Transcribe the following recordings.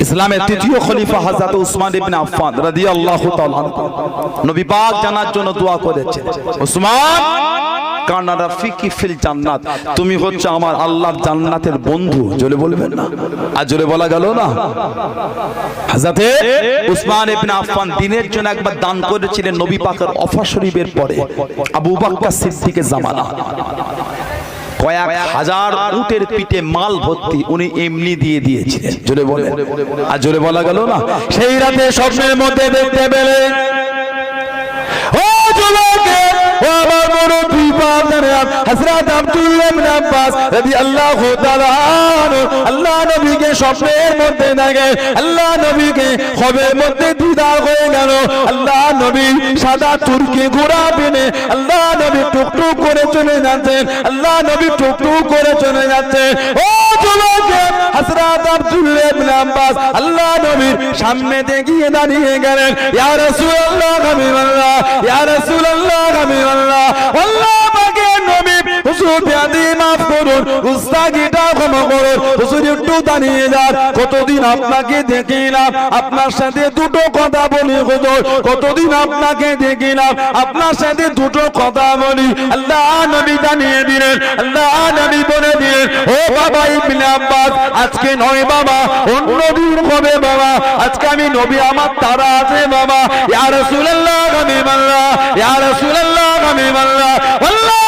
ইসলামের তৃতীয় খলিফা হযরত উসমান ইবনে আফফান রাদিয়াল্লাহু তাআলা। নবী পাক জানার জন্য দোয়া করেছেন। উসমান রাফিকি ফিল জান্নাত। তুমি হচ্ছে আমার আল্লাহর জান্নাতের বন্ধু। জোরে বলবেন না। আর জোরে বলা গেল না? হযরতে উসমান ইবনে আফফান দিনের জন্য একবার দান করেছিলেন নবী পাকের অফা শরীফের পরে। আবু বকর সিদ্দিকের জামানা। কয়েক হাজার উটের পিঠে মাল ভর্তি উনি এমনি দিয়ে দিয়েছিলেন। জোরে বলে আর জোরে বলা গেল না? সেই রাতে স্বপ্নের মধ্যে দেখতে পেলেন বাপদারা হযরত আব্দুল্লাহ ইবনে আব্বাস রাদিয়াল্লাহু তাআলা আল্লাহ নবীকে স্বপ্নের মধ্যে দেখে, আল্লাহ নবীকে খবের মধ্যে দিদার হয়ে গেল। আল্লাহ নবী সাদা তুর্কি ঘোড়া পেনে আল্লাহ নবী টুকটুক করে চলে যাচ্ছেন। আল্লাহ নবী টুকটুক করে চলে যাচ্ছেন। ও যুবকে হযরত আব্দুল্লাহ ইবনে আব্বাস, আল্লাহ নবীর সামনে দেখিয়ে দাঁড়িয়ে গেলেন। ইয়া রাসূলুল্লাহ হাবিবাল্লাহ ইয়া রাসূলুল্লাহ হাবিবাল্লাহ আল্লাহ কতদিন আপনাকে দেখিলাম দুটো কথা বলি কতদিন আপনাকে দেখিলাম আজকে নয় বাবা, অন্য দিন হবে বাবা, আজকে আমি নবী, আমার তারা আছে বাবা। ইয়া রাসূলুল্লাহ হাবিবাল্লাহ ইয়া রাসূলুল্লাহ আল্লাহ পাকের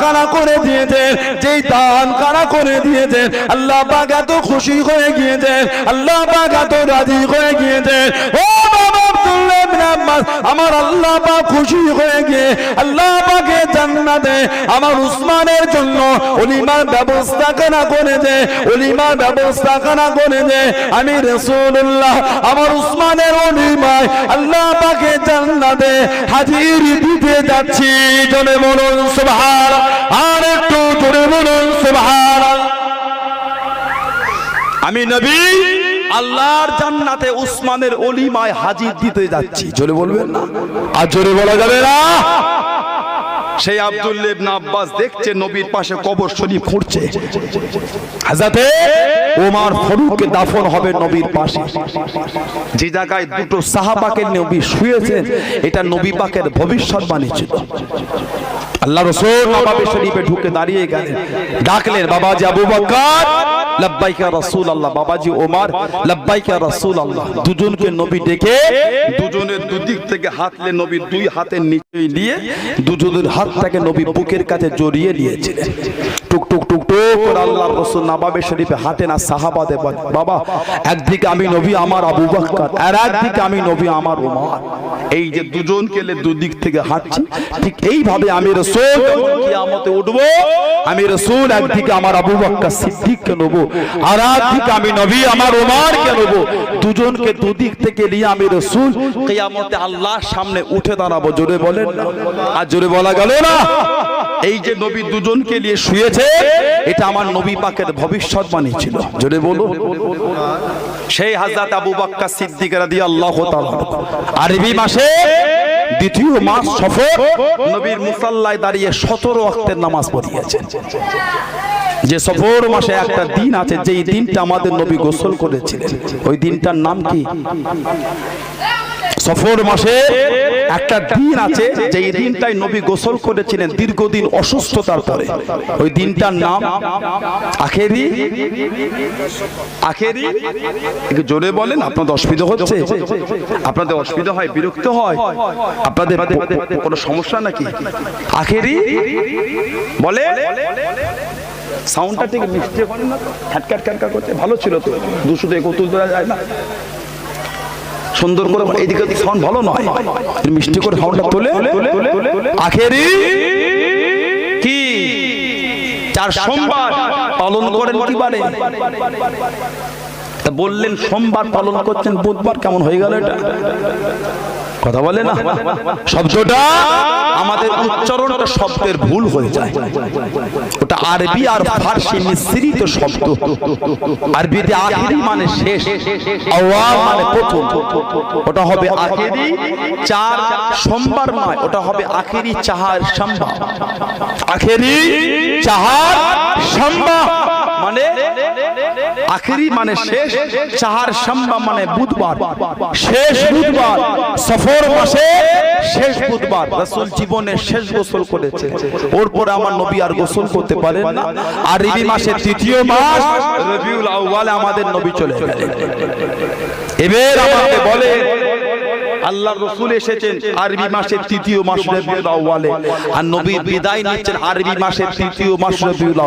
দান কারা দিয়েছেন? যেই দান কারা করে দিয়েছেন? আল্লাহ পাক এত খুশি হয়ে গিয়েছেন। আল্লাহ পাক এত রাজি হয়ে গিয়েছেন। ও আব্বাস আমার আল্লাহ পাক খুশি হয়ে গিয়ে আল্লাহ পাকে জান্নাতে আমার উসমানের জন্য অলিমার ব্যবস্থা কানা করেছে অলিমার ব্যবস্থা কানা করেছে আমি রাসূলুল্লাহ, আমার উসমানের অলিমায় আল্লাহ পাকে জান্নাতে হাজির দিতে যাচ্ছি জনে বলুন সুবহান আর একটু জোরে বলুন সুবহান আমি নবী আল্লাহর জান্নাতে উসমানের অলিমায় হাজির দিতে যাচ্ছি। জোরে বলবেন না? আর জোরে বলা যাবে না? সেই ইবনে আব্বাস দেখছে নবীর পাশে কবর শরীফ ফুটছে হাজাতে ওমর ফারুককে দাফন হবে নবীর পাশে। যে জায়গায় দুটো সাহাবাকে নবী শুয়েছেন এটা নবী পাকের ভবিষ্যৎবাণী ছিল। আল্লাহ রসুল নবাবে শরীফে ঢুকে দাঁড়িয়ে গেলেন। ডাকলেন বাবাজি আবু বকর লব্বাইকা রাসূল আল্লাহ বাবাজি ওমর লব্বাইকা রাসূল আল্লাহ দুজনকে নবী ডেকে দুজনের দুদিক থেকে হাতলে নবী দুই হাতের নিচে নিয়ে দুজনের হাতটাকে নবী বুকের কাছে জড়িয়ে নিয়েছিলেন। টুক টুক টুক টুক রাসূল নবাবে শরীফে হাঁটে না সাহাবাদে বাবা একদিকে আমি নবী আমার আবু বকর আর একদিকে আমি নবী আমার ওমর। এই যে দুজন কেলে দুদিক থেকে হাঁটছি ঠিক এইভাবে আমি রসুল কিয়ামতে উঠবো আমি রসুল একদিকে আমার আবু বক্কা সিদ্দিককে নেব আর একদিকে আমি নবী আমার ওমরকে নেব। দুজনকে দুদিক থেকে নিয়ে আমি রসুল কিয়ামতে আল্লাহর সামনে উঠে দাঁড়াবো। জোরে বলেন আর জোরে বলা গেল না? এই যে নবী দুজনকে নিয়ে শুয়েছে এটা আমার নবী পাকের ভবিষ্যৎবাণী ছিল জোরে বলো। সেই হাজরত আবু বক্কা সিদ্দিক রাদিয়াল্লাহু তাআলা আরবি মাসে দ্বিতীয় মাস সফর। নবীর মুসাল্লায় দাঁড়িয়ে সতেরো অক্তের নামাজ পড়িয়েছেন। যে সফর মাসে একটা দিন আছে, যেই দিনটা আমাদের নবী গোসল করেছিলেন, ওই দিনটার নাম কি? সফর মাসে একটা দিন আছে, যেই দিনটাই নবী গোসল করেছিলেন দীর্ঘদিন অসুস্থতার পরে। ওই দিনটার নাম আখেরি। আখেরি? জোরে বলেন, আপনাদের অসুবিধা হচ্ছে? আপনাদের অসুবিধা হয়, বিরক্ত হয়? আপনাদের কোনো সমস্যা নাকি? আখেরি? বলে? সাউন্ডটা ঠিক মিষ্টি করেন না? হ্যাটক্যাট ক্যাটকা করতে ভালো ছিল তো। দুশো কত দেওয়া যায় না। সুন্দর করে এইদিকে সাউন্ড ভালো নয়। মিষ্টি করে সাউন্ডটা তোলে। আখেরি কি? চার সোমবার পালন করেন কি বারে? বললেন, সোমবার পালন করছেন, বুধবার কেমন হয়ে গেল এটা? কথা বলে না? শব্দটা আমাদের উচ্চারণটা শব্দের ভুল হয়ে যায়। ওটা আরবি আর ফার্সি মিশ্রিত শব্দ। আরবিতে আখেরি মানে শেষ, আওয়াল মানে প্রথম। ওটা হবে আখেরি চার সোমবার নয়, ওটা হবে আখেরি চাহার সম্ভব আখেরি চাহার সম্ভব মানে আখেরি মানে শেষ, চাহার সম্ভব মানে বুধবার। শেষ বুধবার, সফর মাসে শেষ বুধবার। রাসূল জীবনে শেষ গোসল করেছে। ওর পরে আমার নবী আর গোসল করতে পারেন না। আর রবি মাসের তৃতীয় মাস, রবিউল আউয়ালে আমাদের নবী চলে গেলেন। এবার আমাকে বলে আল্লাহ রসুল এসেছেন আরবি মাসের তৃতীয় মাস রবিউল আর নবী বিদায় নিচ্ছেন আরবি মাসের তৃতীয় মাস রবিউল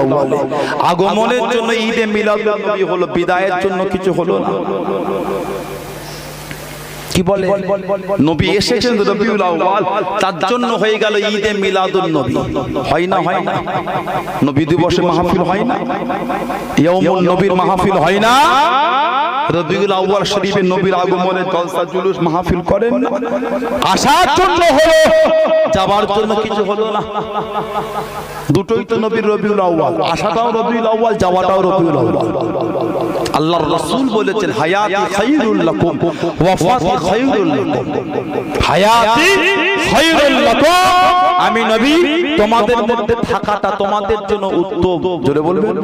আগমনের জন্য ঈদে মিলাদ নবী হলো, বিদায়ের জন্য কিছু হলো না। কি বলে? নবী এসেছেন রবিউল আউয়াল, তার জন্য হয়ে গেল ঈদে মিলাদুন নবী। হয় না হয় না? নবী দিবসে মাহফিল হয় না? ইয়াউমুন নবীর মাহফিল হয় না? রবিউল আউয়াল শরীফে নবীর আগমনের জলসা, জুলুস, মাহফিল করেন না? আসার জন্য হলো, যাবার জন্য কিছু হলো না। দুটোই তো নবীর রবিউল আউয়াল। আসাটাও রবিউল আউয়াল, যাওয়াটাও রবিউল আউয়াল। আল্লাহর রাসূল বলেছেন, হায়াতি খায়রুল লাকুম ওয়াফাতি খায়রুল হায়াতি খায়রুল আমি নবী তোমাদের মধ্যে থাকাটা তোমাদের জন্য উত্তম। জোরে বলবেন?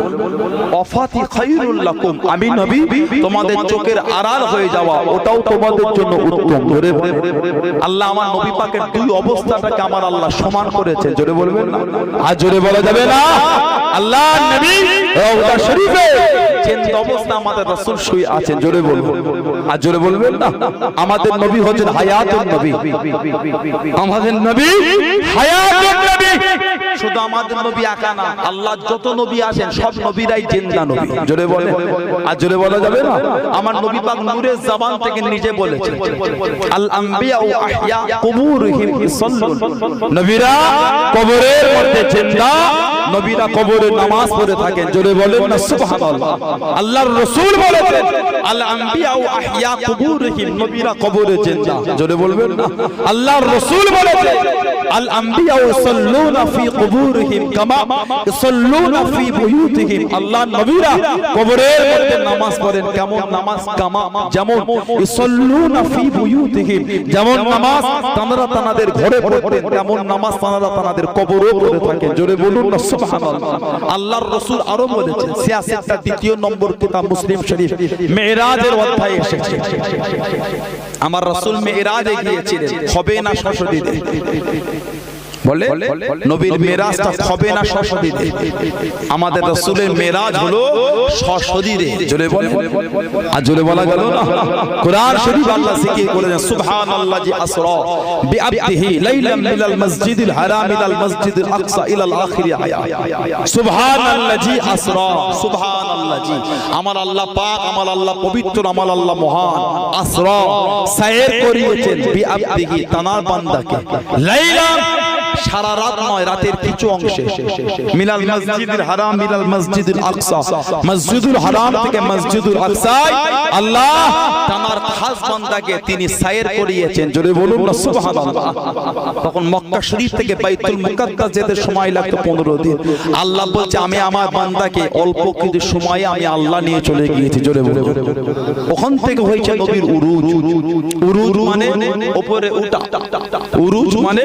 ওয়াফাতি খায়রুল লাকুম। আমি নবী তোমাদের চোখের আড়াল হয়ে যাওয়া। ওটাও তোমাদের জন্য উত্তম। জোরে। আল্লাহ আমার নবী পাকের দুই অবস্থাটাকে আমার আল্লাহ সমান করেছে জোরে বলবেন? না আর জোরে বলা যাবে না। আল্লাহ নবী রওজা শরীফে চেন্দ অবস্থা আমাদের রাসূল শুয়ে আছেন। জোরে বলব আর জোরে বলবেন না। আমাদের নবী হচ্ছেন হায়াতুন নবী। আমাদের নবী হায়াতুন নবী। শুধু আমাদের নবী একা না আল্লাহ যত নবী আছেন সব নবীরাই জিন্দা নবী। জোরে বলে আর জোরে বলা যাবে না? আমার নবী পাক নূরের জবান থেকে নিজে বলেছেন আল আম্বিয়া ও আহইয়া কুবুরহিম ইসাল্লুন নবীরা কবরের মধ্যে জিন্দা নবীরা কবরে নামাজ পড়ে থাকেন। জোরে বলেন না সুবহানাল্লাহ। আল্লাহর রাসূল বলেছেন আল আম্বিয়া ও কুবুরহিম নবীরা কবরে জিন্দা। জোরে বলবেন না? আল্লাহর রাসূল বলেছেন আল আম্বিয়া ইসাল্লুনা ফি কুবুরহিম কামা ইসাল্লুনা ফি বুয়ুতিহিম আল্লাহ নবীরা মধ্যে নামাজ পড়েন কেমন নামাজ কামা যেমন ইসাল্লুনা ফি বুয়ুতিহিম যেমন নামাজ তানারা তানাদের ঘরে পড়তেন তেমন নামাজ তানারা তানাদের কবরে পড়ে থাকেন জোরে বলুন না সুবহানাল্লাহ আল্লাহর রাসূল আরও বলেছেন সিয়াসেতটা দ্বিতীয় নম্বর কিতাব মুসলিম শরীফ মেরাজের অধ্যায়ে এসেছে আমার রাসূল মেরাজে গিয়েছিলেন হবে না Thank you. বলে নবীর মেরাজটা হবে না আমাদের রাসূলের মেরাজ হলো জোরে বলে আর জোরে বলা গেল না। কোরআন শরীফ আল্লাহ করেছেন। সুবহানাল্লাহি আসরা। বিআবদিহি লাইলাম মিনাল মসজিদিল হারাম ইলাল মসজিদিল আকসা ইলাল আখিরি। আয়া সুবহানাল্লাহি আসরা। সুবহানাল্লাহি আমার আল্লাহ পাক আমার আল্লাহ পবিত্র আমার আল্লাহ মহান। আসরা। সায়ের করিয়েছেন। বিআবদিহি তানার বান্দাকে। লাইলাম সারা রাত নয়, রাতের কিছু অংশে। মিলাল মসজিদুল হারাম, মিলাল মসজিদুল আকসা। মসজিদুল হারাম থেকে মসজিদুল আকসায় আল্লাহ তামার খাস বান্দাকে তিনি সায়ের করিয়েছেন। জোরে বলুন না, সুবহানাল্লাহ। তখন মক্কা শরীফ থেকে বাইতুল মুকাদ্দাস যেতে সময় লাগতো 15 দিন। আল্লাহ বলছে, আমি আমার বান্দাকে অল্প কিছু সময়ে আমি আল্লাহ নিয়ে চলে গিয়েছি। জোরে বলুন। ওখান থেকে হয়েছে নবীর উরুজ। উরুজ মানে উপরে উঠা। উরুজ মানে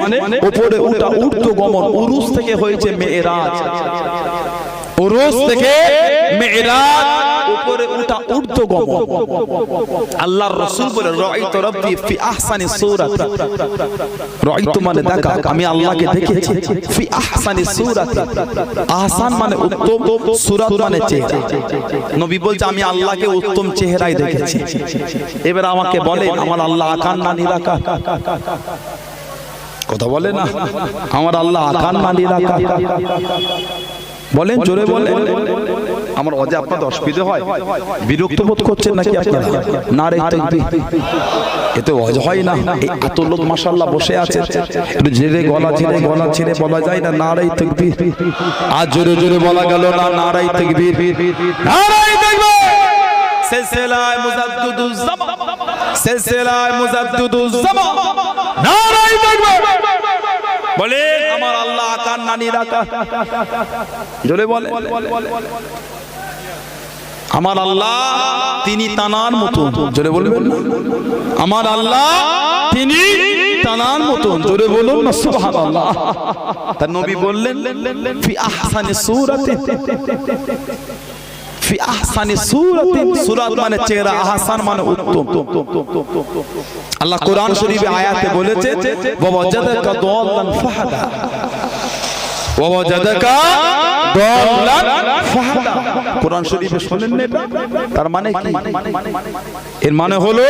উপরে উঠা। ঊর্ধ্ব গমন উরুজ থেকে হয়েছে মেয়েরাজ। উরুজ থেকে মেয়েরাজ। উপরে উঠা ঊর্ধ্ব আল্লাহর রাসূল বলে রাআইতু রাব্বি ফি আহসানি সূরাত। রাআইতু মানে দেখা আমি আল্লাহকে দেখেছি ফি আহসানি সূরাত। আহসান মানে উত্তম সূরাত মানে চেহারা। নবী বলছে আমি আল্লাহকে উত্তম চেহারায় দেখেছি। এবার আমাকে বলে আমার আল্লাহ আকার না নিরাকার? কথা বলে না? আমার আল্লাহ আকার না নিরাকার বলেন জোরে বলেন। আমার অজে আপনাদের অসুবিধা হয়? বিরক্ত বোধ করছেন নাকি আপনারা? না রে এতে অজ হয় না। এত লোক মাশাআল্লাহ বসে আছে। জেরে গলা ছিঁড়ে গলা ছেড়ে বলা যায় না নারাই তাকবীর আর জোরে জোরে বলা গেল না নারাই তাকবীর নারাই তাকবীর সিলসিলায় মুজাদ্দিদুজ জামান সিলসিলায় মুজাদ্দিদুজ জামান নারায়ে তাকবীর বলে আমার আল্লাহ আকার নানির আকার। জোরে বলে। আমার আল্লাহ তিনি তানার মতন। জোরে বলবেন আমার আল্লাহ তিনি তানার মতন। জোরে বলুন না সুবহানাল্লাহ। তার নবী বললেন ফি আহসানি সূরাতিন। ফি আহসানি সূরাতিন সূরাত মানে চেহারা আহসান মানে উত্তম আল্লাহ কোরআন শরীফে আয়াতে বলেছে ওয়াজাদাকা দাল্লান ফাহাদা ওয়াজাদাকা দাল্লান ফাহাদা কোরআন শরীফে শুনেন না তার মানে কি এর মানে হলো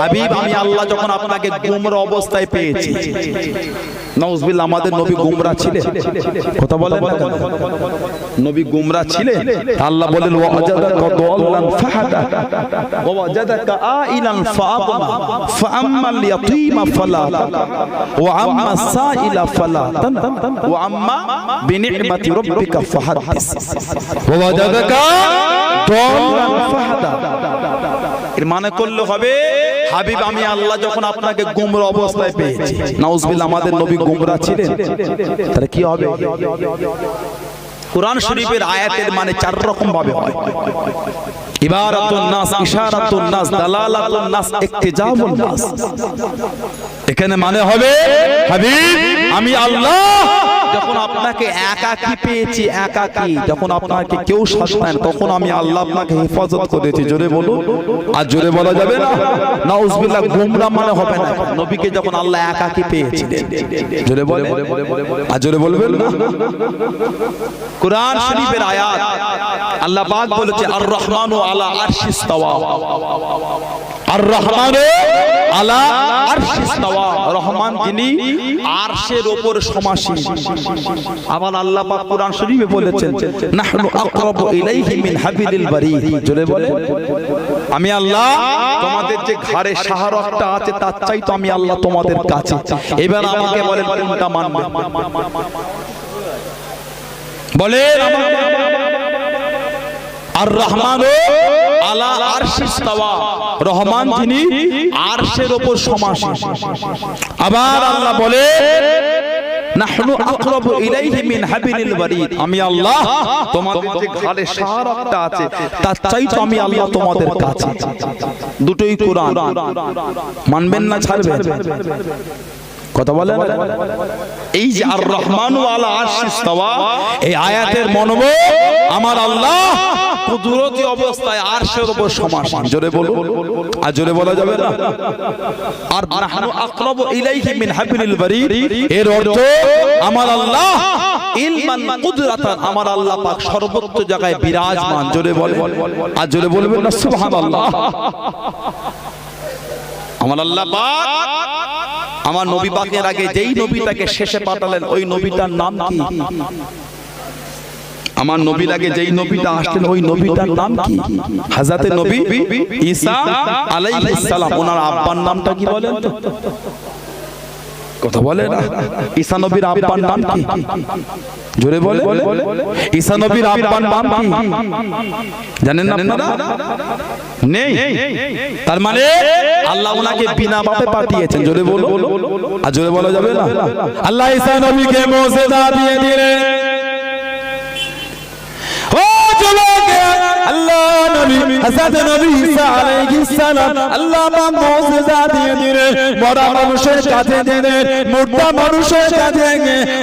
হাবিব আমি আল্লাহ যখন আপনাকে গুমরা অবস্থায় পেয়েছি। নাউজুবিল্লাহ আমাদের নবী গুমরা ছিলেন। কথা বলেন না নবী গুমরা ছিলেন। আল্লাহ বলেন ওয়াজাদাকা দাল্লান ফাহাদা। ওয়াজাদাকা আইলান ফাআগমা ফাআম্মাল ইয়াতীমা ফালা ওয়াআম্মা সাইলা ফালা ওয়াআম্মা বিনি'মাতি রাব্বিকা ফাহাদ্দিস ওয়াজাদাকা দাল্লান ফাহাদা এর মানে করলে হবে হাবিব আমি আল্লাহ যখন আপনাকে গুমরা অবস্থায় পেয়েছি নাউজবিল আমাদের নবী গুমরা ছিলেন। তাহলে কি হবে? কোরআন শরীফের আয়াতের মানে চার রকম ভাবে হয়। ইবারাতুন নাস ইশারাতুন নাস দালালাতুন নাস ইক্তিজাবুন নাস। এখানে মানে হবে হাবিব আমি আল্লাহ। যখন আপনাকে একাকী পেয়েছি একাকী যখন আপনাকে কেউ নেন তখন আমি আল্লাহ আপনাকে হেফাজত করেছি। জোরে বলুন। আর জোরে বলা যাবে না? গুমরা মানে হবে না। নবীকে যখন আল্লাহ একাকী পেয়েছিলেন জোরে বলে আর জোরে বলবেন না? কোরআন শরীফের আয়াত। আল্লাহ পাক বলেছে আর রহমানু আলা আরশিস তাওয়া আর রহমানু আলা আরশিস তাওয়া রহমান যিনি আরশের উপর সমাসীন। আবার আল্লাহ পাক কোরআন শরীফে বলেছেন নাহনু আকরাবু ইলাইহি মিন হাবিলিল বারীদ। জোরে বলে আমি আল্লাহ তোমাদের যে ঘরে শাহরতটা আছে তার চাইতো আমি আল্লাহ তোমাদের কাছে। এবার আমাকে বলেন কোনটা মানবে? বলেন আর রহমান আলা আরশিস তাওয়া রহমান আরশের সমাসীন। আবার আল্লাহ বলে নাহনু আকরাবু ইলাইহি মিন হাবিলিল আমি আল্লাহ তোমাদের যে ঘরে শাহরতটা আছে, তার চাইতো আমি আল্লাহ তোমাদের কাছে। দুটোই কোরআন। মানবেন না ছাড়বেন? কথা বলেন? এই যে আর রহমানু আলা আরশিস তাওয়া এই আয়াতের মনব আমার আল্লাহ কুদরতি অবস্থায় আরশের উপর সমাসীন জোরে বলুন। আর জোরে বলা যাবে না। আর নাহনু আকরাবু ইলাইহি মিন হাবিলিল বারীদ এর অর্থ আমার আল্লাহ ইলমান কুদরাতান আমার আল্লাহ পাক সর্বত্র জায়গায় বিরাজমান। জোরে বলে আর জোরে বলবেন না সুবহানাল্লাহ। আমার আল্লাহ পাক আমার নবী পাকের আগে যেই নবীটাকে শেষে পাঠালেন ওই নবীটার নাম কি? আমার নবীর আগে যেই নবীটা আসলেন ওই নবীটার নাম কি? হাজাতে নবী ঈসা আলাইহিস সালাম ওনার আব্বার নামটা কি বলেন? তো কথা বলে না ঈসা নবীর আব্বার নাম কি? জোরে বলে ঈসা নবীর আব্বার নাম কি? জানেন না আপনারা? নেই। তার মানে আল্লাহ ওনাকে বিনা বাপে পাঠিয়েছেন। জোরে বলো আর জোরে বলা যাবে না? আল্লাহ ঈসা নবীকে মুজিজা দিয়ে দিলেন। আল্লাহ নবী হযরত নবী ঈসা আলাইহিস সালাম আল্লাহ পাক মুজিজা দিয়ে দিলেন, মরা মানুষের কাছে দিলেন, মুর্দা মানুষের কাছে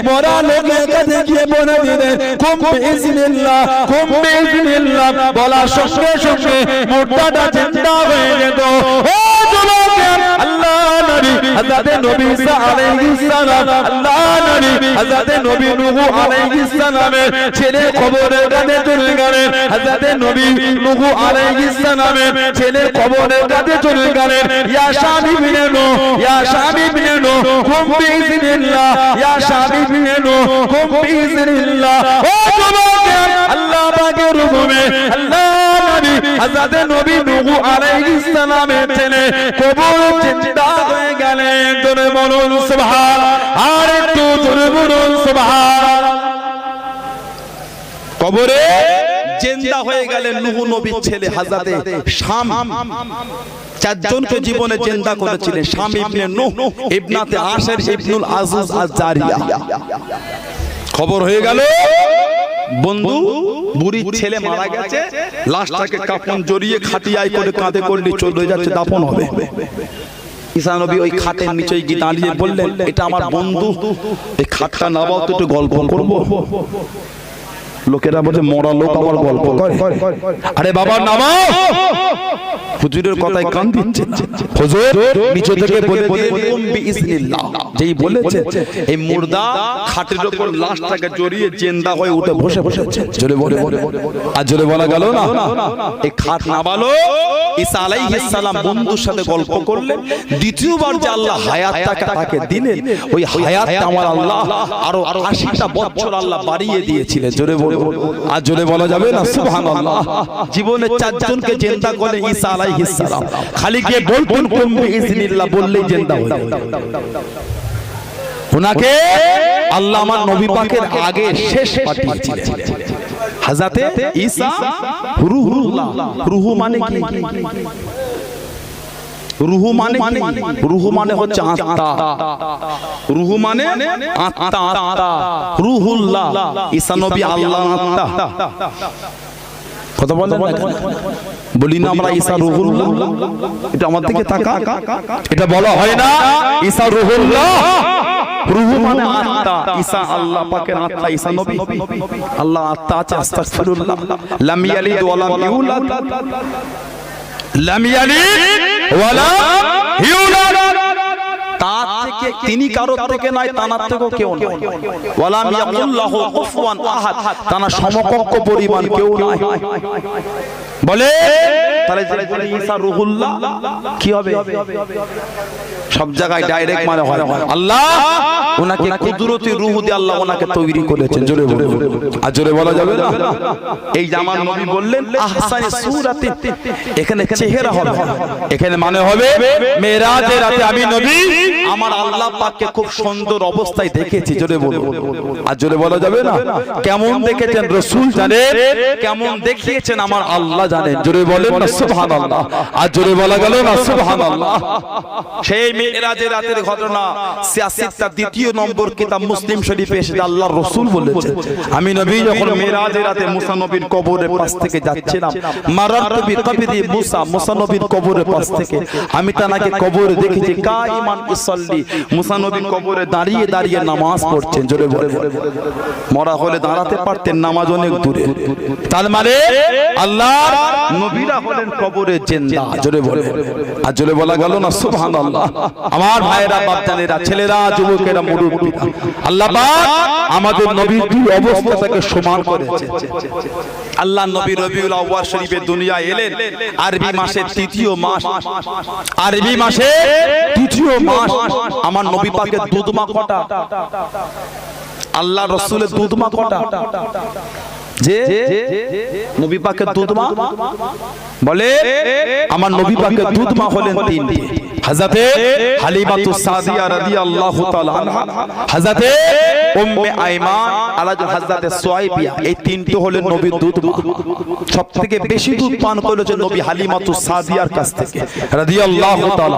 মরা লোকের কাছে গিয়ে বলে দিলেন, কুম বিইজনিল্লাহ কুম বিইজনিল্লাহ বলা সঙ্গে সঙ্গে মুর্দাটা জিন্দা হয়ে যেত ও হযরত নবী ঈসা আলাইহিস সালাম আল্লাহ নবী হযরত নবী নূহ আলাইহিস সালামের ছেলে কবরের কাছে চলে গেলেন হযরত নবী নূহ আলাইহিস সালামের ছেলে কবরের কাছে চলে গেলেন ইয়া শামি বিনে নো ইয়া শামি বিনে নো কুম বিইজনিল্লাহ ইয়া শামি বিনে নো কুম বিইজনিল্লাহ ও যুবক আল্লাহ পাকের হুকুমে আল্লাহ হযরত নবী নূহ আলাইহিস সালামের ছেলে কবর জিন্দা হয়ে গেলেন। জোরে বলুন, সুবহান। আর একটু জোরে বলুন, সুবহান। কবরে জিন্দা হয়ে গেলেন নূহ নবীর ছেলে হযরতে শাম। চারজনকে জীবনে জিন্দা করেছিলেন। স্বামী ইবনে নূহ, ইবনাতে আশের ইবনুল আজুজ আজ জারিয়া খবর হয়ে গেল? বন্ধু বুড়ির ছেলে মারা গেছে লাশটাকে কাপন জড়িয়ে খাটিয়ায় করে কাঁধে করলে চলে যাচ্ছে দাপন হবে। ওই খাটের নিচে গিয়ে দাঁড়িয়ে বললেন এটা আমার বন্ধু এই খাটটা নামাও তো একটু গল্প করব। লোকেরা বলছে মরা লোক আবার গল্প করে। আরে বাবা নামাও! হুজুরের কথায় কান দিচ্ছে হুজুর নিচে থেকে বলে দিয়ে দিলাম বিইজনিল্লাহ। যেই বলেছে এই মুর্দা খাটের উপর লাশটাকে জড়িয়ে জেন্দা হয়ে উঠে বসে বসেছে জোরে বলে আর জোরে বলা গেল না এই খাট নামালো ঈসা আলাইহিস সালাম বন্ধুর সাথে গল্প করলেন দ্বিতীয়বার যে আল্লাহ হায়াতটাকে তাকে দিলেন ওই হায়াতটা আমার আল্লাহ আরও আশিটা বছর আল্লাহ বাড়িয়ে দিয়েছিলেন জোরে বলে আর জোরে বলা যাবে না সুবহানাল্লাহ জীবনে চারজনকে জিন্দা করে ঈসা আলাইহিস সালাম। খালি গিয়ে বলতেন কোন বিইজনিল্লাহ বললেই জিন্দা হয়ে ওনাকে আল্লাহ আমার নবী পাকের আগে শেষ পাঠিয়েছিলেন। হাজাতে ঈসা রুহুল্লাহ। রুহু মানে কি? রুহু মানে রুহু মানে হচ্ছে আত্মা। রুহু মানে আত্মা। রুহুল্লাহ। ঈসা নবী আল্লাহ আত্মা কথা বলেন বলি না আমরা ঈসা রুহুল্লাহ। এটা আমার দিকে তাকা এটা বলা হয় না ঈসা রুহুল্লাহ। রুহু মানে আত্মা। ঈসা আল্লাহ পাকের আত্মা ঈসা নবী। আল্লাহ আত্মা আছে আস্তাগফিরুল্লাহ। লাম ইয়ালিদ ওয়া লাম ইউলাদ। লাম ইয়ালিদ ওয়া লাম ইউলাদ। তার থেকে তিনি কারোর থেকে নয় তানার থেকেও কেউ নয় ওয়ালাম ইয়াকুল্লাহু কুফুয়ান আহাদ। তানা সমকক্ষ পরিমাণ কেউ নয় বলে তাহলে যে ঈসা রুহুল্লাহ কি হবে? সব জায়গায় ডাইরেক্ট মানে হয়। আল্লাহ! ওনাকে কুদরতি রূহ দিয়ে আল্লাহ ওনাকে তৈরি করেছেন। জোরে বলে আর জোরে বলা যাবে না? এই জামান নবী বললেন আহসানে সূরাতে এখানে চেহারা হবে। এখানে মানে হবে মেরাজের রাতে আমি নবী। আমার আল্লাহ পাককে খুব সুন্দর অবস্থায় দেখেছি। জোরে বলব আর জোরে বলা যাবে না? কেমন দেখেছেন রসুল জানেন? কেমন দেখিয়েছেন আমার আল্লাহ জানেন? জোরে বলেন না সুবহানাল্লাহ। আর জোরে বলা গেল না সুবহানাল্লাহ। সেই মেরাজের রাতের ঘটনা সিয়াসিতটা দ্বিতীয় নম্বর কিতাব মুসলিম শরীফে এসে আল্লাহর রাসূল বলেছেন আমি নবী যখন মেরাজের রাতে মুসা নবীর কবরের পাশ থেকে যাচ্ছিলাম মারারতু বিকবরি মুসা মুসা নবীর কবরের পাশ থেকে আমি তানাকে কবরে দেখেছি কাইমান ইসাল্লি মুসা নবীর কবরে দাঁড়িয়ে দাঁড়িয়ে নামাজ পড়ছেন জোরে বলে মরা হলে দাঁড়াতে পারতেন নামাজ অনেক দূরে তার মানে আল্লাহ নবীরা হলেন কবরে জিন্দা জোরে বলে আর জোরে বলা গেল না সুবহানাল্লাহ আমার ভাইয়েরা বাপজানেরা ছেলেরা যুবকেরা আল্লাহ পাক আমাদের নবীর দুই অবস্থাটাকে সমান করেছে। আল্লাহ নবী রবিউল আউয়াল শরীফে দুনিয়ায় এলেন। আরবি মাসের তৃতীয় মাস। আরবি মাসে তৃতীয় মাস। আমার নবী পাকের দুধমা কটা? আল্লাহ রসুলের দুধমা কটা? যে নবী পাকের দুধমা? বলে আমার নবী পাকের দুধমা হলেন তিনটি। হযরতে হালিমাতু সাদিয়া রাদিয়াল্লাহু তাআলা আনহা, হযরতে উম্মে আইমান আলাজ হযরতে সুয়াইবিয়া, এই তিনটি হলেন নবীর দুধ সবথেকে বেশি দুধ পান করেছে নবী হালিমাতু সাদিয়ার কাছ থেকে, রাদিয়াল্লাহু তাআলা